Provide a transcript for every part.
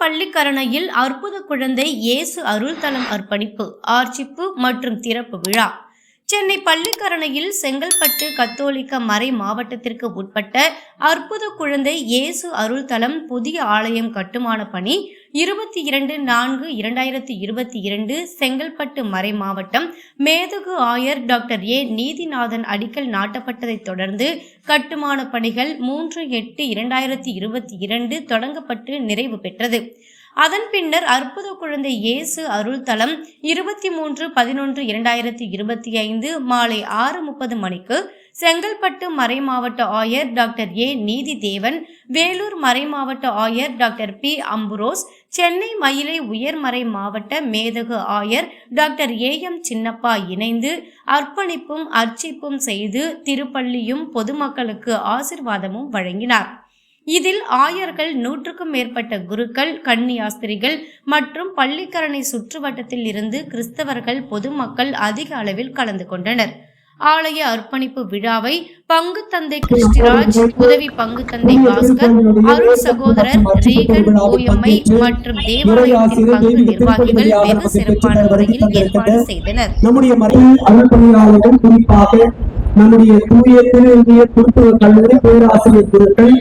பள்ளிக்கரணையில் அற்புத குழந்தை இயேசு அருள்தலம் அர்ப்பணிப்பு ஆர்ச்சிப்பு மற்றும் திறப்பு விழா. சென்னை பள்ளிக்கரணையில் செங்கல்பட்டு கத்தோலிக்க மறை மாவட்டத்திற்கு உட்பட்ட அற்புத குழந்தை இயேசு அருள்தலம் புதிய ஆலயம் கட்டுமான பணி இருபத்தி இரண்டு நான்கு இரண்டாயிரத்தி இருபத்தி இரண்டு செங்கல்பட்டு மறை மாவட்டம் மேதகு ஆயர் டாக்டர் ஏ நீதிநாதன் அடிக்கல் நாட்டப்பட்டதைத் தொடர்ந்து கட்டுமான பணிகள் மூன்று எட்டு இரண்டாயிரத்தி இருபத்தி இரண்டு தொடங்கப்பட்டு நிறைவு பெற்றது. அதன் பின்னர் அற்புத குழந்தை இயேசு அருள்தலம் இருபத்தி மூன்று பதினொன்று இரண்டாயிரத்தி இருபத்தி ஐந்து மாலை ஆறு முப்பது மணிக்கு செங்கல்பட்டு மறைமாவட்ட ஆயர் டாக்டர் ஏ நீதி தேவன் வேலூர் மறைமாவட்ட ஆயர் doctor P Ambrose Chennai Mylai உயர்மறை மாவட்ட மேதகு ஆயர் டாக்டர் ஏ எம் சின்னப்பா இணைந்து அர்ப்பணிப்பும் அர்ச்சிப்பும் செய்து திருப்பள்ளியும் பொதுமக்களுக்கு ஆசிர்வாதமும் வழங்கினார். இதில் ஆயர்கள் நூற்றுக்கும் மேற்பட்ட குருக்கள் கன்னியாஸ்திரிகள் மற்றும் பள்ளிக்கரணை சுற்றுவட்டத்தில் இருந்து கிறிஸ்தவர்கள் பொதுமக்கள் அதிக அளவில் கலந்து கொண்டனர். ஆலய அர்ப்பணிப்பு விழாவை பங்கு தந்தை கிறிஸ்டிராஜ் உதவி பங்கு தந்தை பாஸ்கர் அருள் சகோதரர் ரீகன் ஓஎம்ஐ மற்றும் தேவாலயத்தின் பங்கு நிர்வாகிகள் வெகு சிறப்பான முறையில் ஏற்பாடு செய்தனர். நம்முடைய தூய திரு இந்திய குருத்துவ கல்லூரி பேராசிரியர் குருக்கள்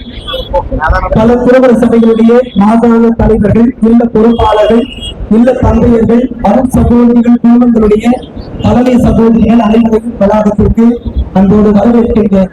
பல புரவர சபைகளுடைய மாகாண தலைவர்கள் இல்ல பொறுப்பாளர்கள் இல்ல தந்தையர்கள் அருள் சகோதரிகள் குடும்பங்களுடைய தலைமை சகோதரிகள் அனைவரையும் வளாகத்திற்கு அன்போடு வரவேற்கின்றனர்.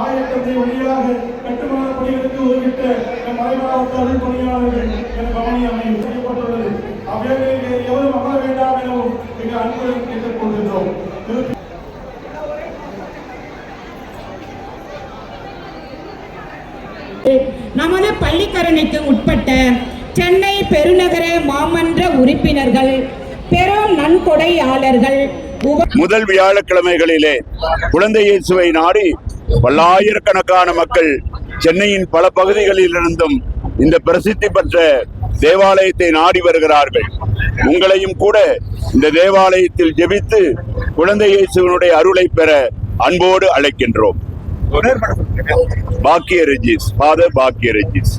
ஆயத்தத்தை வழியாக கட்டுமான பணிகளுக்கு ஒதுக்கிட்ட நம் மறைமாவட்ட அருள் பணியாளர்கள் என கவனி அமையும் செய்யப்பட்டுள்ளது. அவ்வேளையில் வேறு எவரும் அமர வேண்டாம் எனவும் மிக அன்புடன் கேட்டுக் கொள்கின்றோம் நமது பள்ளிக்கரணைக்கு உட்பட்ட சென்னை பெருநகர மாமன்ற உறுப்பினர்கள் பெரும் நன்கொடையாளர்கள் முதல் வியாழக்கிழமைகளிலே குழந்தை இயேசுவை நாடி பல்லாயிரக்கணக்கான மக்கள் சென்னையின் பல பகுதிகளிலிருந்தும் இந்த பிரசித்தி பெற்ற தேவாலயத்தை நாடி வருகிறார்கள். உங்களையும் கூட இந்த தேவாலயத்தில் ஜெபித்து குழந்தை இயேசுவனுடைய அருளை பெற அன்போடு அழைக்கின்றோம். பாக்கிய ரஜிஸ் ஃபாதர் பாக்கிய ரஜிஸ்.